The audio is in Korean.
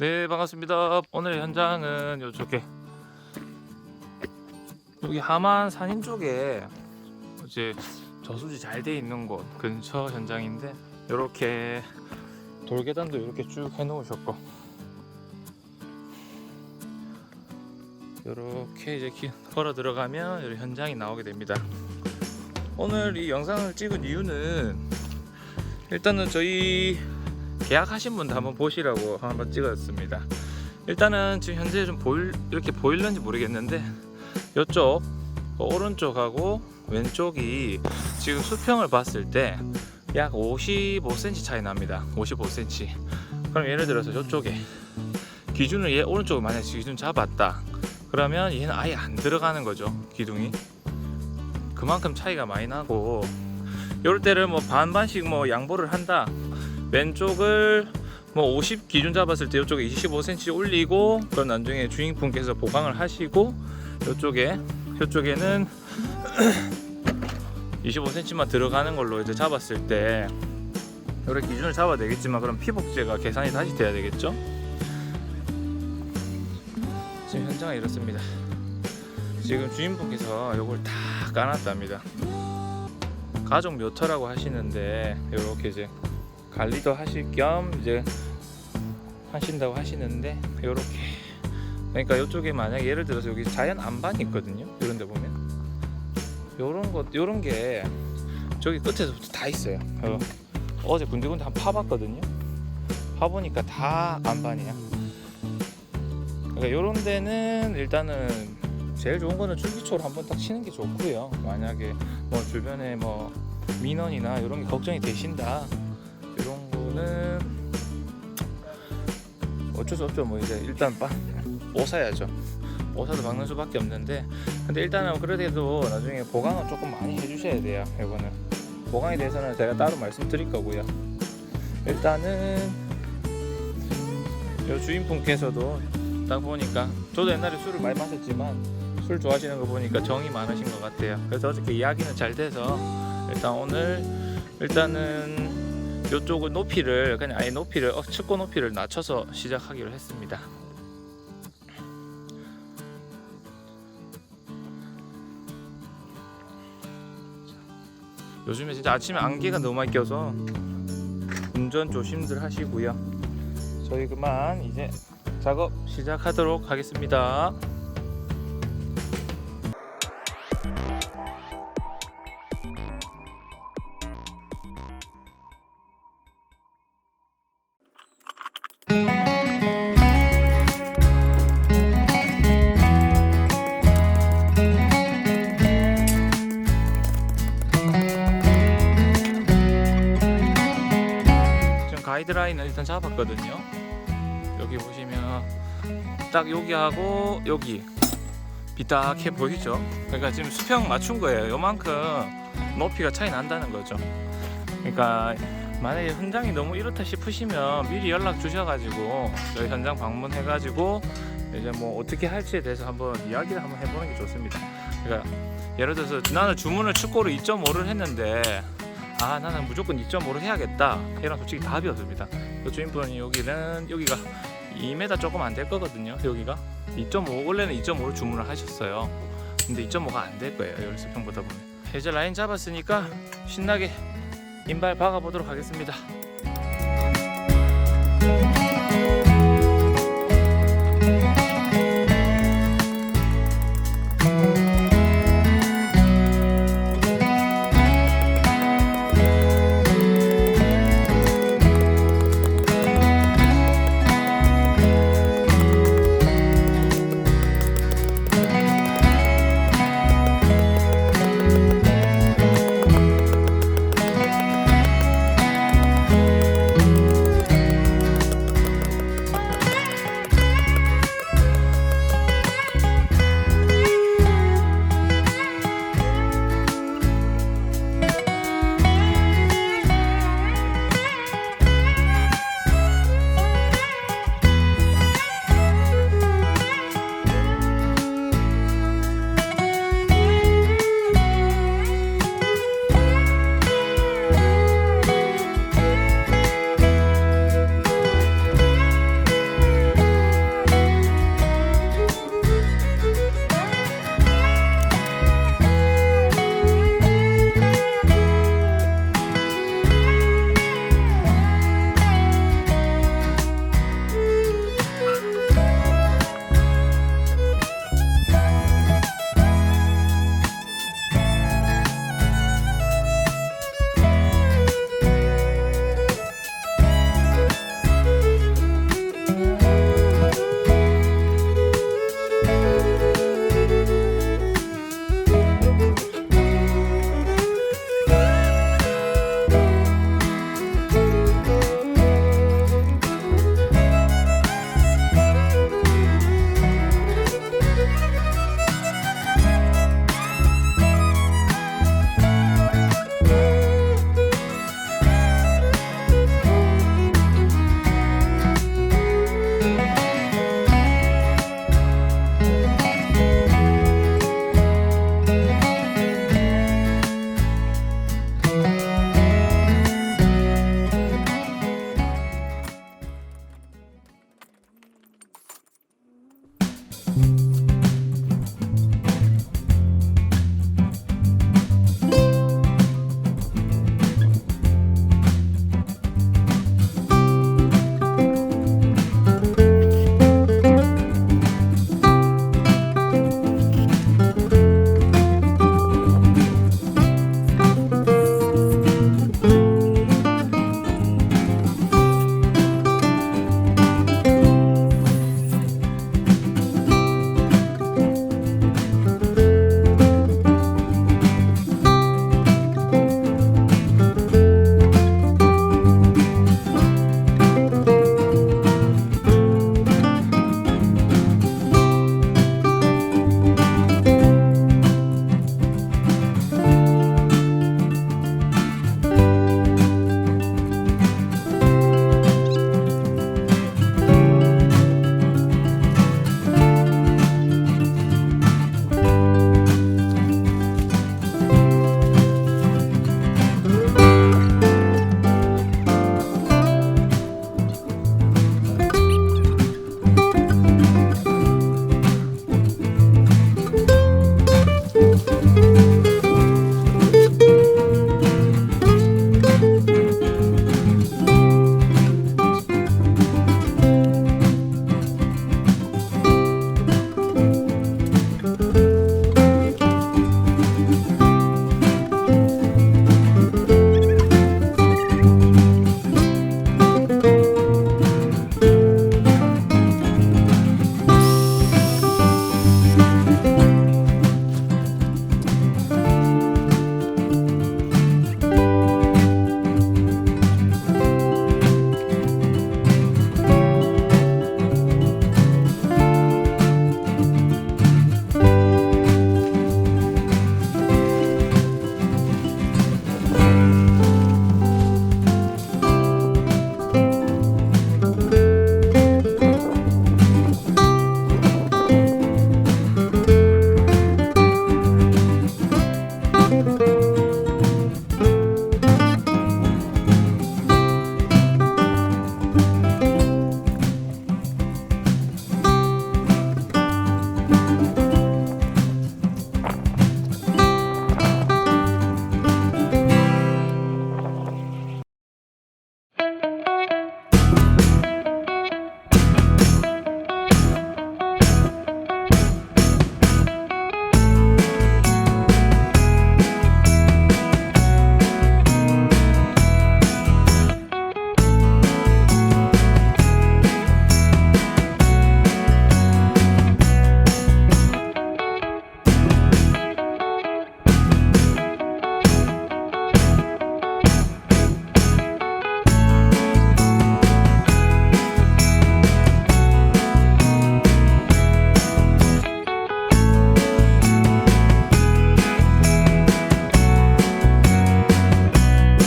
네 반갑습니다. 오늘 현장은 요쪽에 여기 하만 산인 쪽에 이제 저수지 잘 돼 있는 곳 근처 현장인데 이렇게 돌계단도 이렇게 쭉 해놓으셨고 이렇게 이제 기- 걸어 들어가면 여기 현장이 나오게 됩니다. 오늘 이 영상을 찍은 이유는 일단은 저희 계약하신 분도 한번 보시라고 한번 찍었습니다. 일단은 지금 현재 좀 보일 이렇게 보일런지 모르겠는데 이쪽 오른쪽하고 왼쪽이 지금 수평을 봤을 때 약 55cm 차이 납니다. 55cm. 그럼 예를 들어서 이쪽에 기준을 얘 오른쪽을 만약 기준 잡았다. 그러면 얘는 아예 안 들어가는 거죠. 기둥이. 그만큼 차이가 많이 나고 이럴 때를 뭐 반반씩 뭐 양보를 한다. 왼쪽을 뭐 50 기준 잡았을 때 이쪽에 25cm 올리고 그럼 나중에 주인분께서 보강을 하시고 이쪽에 이쪽에는 25cm만 들어가는 걸로 이제 잡았을 때 이렇게 기준을 잡아야 되겠지만 그럼 피복제가 계산이 다시 돼야 되겠죠? 지금 현장은 이렇습니다. 지금 주인분께서 이걸 다 까놨답니다. 가족 묘터라고 하시는데 이렇게 이제 관리도 하실 겸 이제 하신다고 하시는데 이렇게 그러니까 이쪽에 만약 예를 들어서 여기 자연 안반이 있거든요. 이런 데 보면 요런 것 요런 게 저기 끝에서부터 다 있어요. 어, 어제 군데군데 한 파봤거든요. 파보니까 다 안반이야. 그러니까 요런 데는 일단은 제일 좋은 거는 줄기초를 한번 딱 치는 게 좋고요. 만약에 뭐 주변에 뭐 민원이나 이런 게 걱정이 되신다. 거는 어쩔 수 없죠. 뭐 이제 일단 빠 오사야죠. 오사도 박는 수밖에 없는데 근데 일단은 그래도 나중에 보강은 조금 많이 해주셔야 돼요. 이거는 보강에 대해서는 제가 따로 말씀드릴 거고요. 일단은 요 주인분께서도 딱 보니까 저도 옛날에 술을 많이 마셨지만 술 좋아하시는 거 보니까 정이 많으신 것 같아요. 그래서 어저께 이야기는 잘 돼서 일단 오늘 일단은 이쪽을 높이를 그냥 아예 높이를 어, 측고 높이를 낮춰서 시작하기로 했습니다. 요즘에 진짜 아침에 안개가 너무 많이 껴서 운전 조심들 하시고요. 저희 그만 이제 작업 시작하도록 하겠습니다. 가이드라인을 일단 잡았거든요. 여기 보시면 딱 여기하고 여기 비딱해 보이죠? 그러니까 지금 수평 맞춘 거예요. 요만큼 높이가 차이 난다는 거죠. 그러니까 만약에 현장이 너무 이렇다 싶으시면 미리 연락 주셔가지고 저희 현장 방문해가지고 이제 뭐 어떻게 할지에 대해서 한번 이야기를 한번 해보는 게 좋습니다. 그러니까 예를 들어서 나는 주문을 축구로 2.5를 했는데 아 나는 무조건 2.5를 해야겠다. 이런 솔직히 답이 없습니다. 그 주인분이 여기는 여기가 2m 조금 안 될 거거든요 여기가. 2.5 원래는 2.5를 주문을 하셨어요. 근데 2.5가 안 될 거예요 수평 보다 보면. 이제 라인 잡았으니까 신나게 인발 박아 보도록 하겠습니다